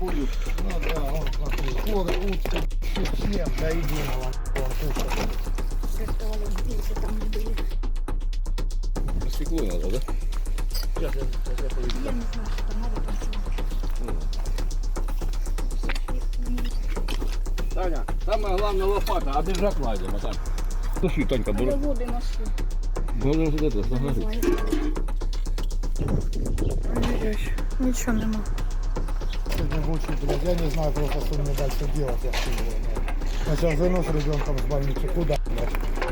куры, утки, всем до единого. Вон куча. Рисовали більше там не були. Стекло надо, да? Сейчас я, сейчас я поведу. Я не знаю, що там надо. Таня, самое главное лопата, а держак лазим, а так. Слушай, Танька, буду. води нашли. Вот это, смотри. Ой-ой-ой, нічого нема. Мучаю, блядь, я не знаю просто, что мне дальше делать, я хуй его. Сначала занос ребенком с больницы, куда, блядь?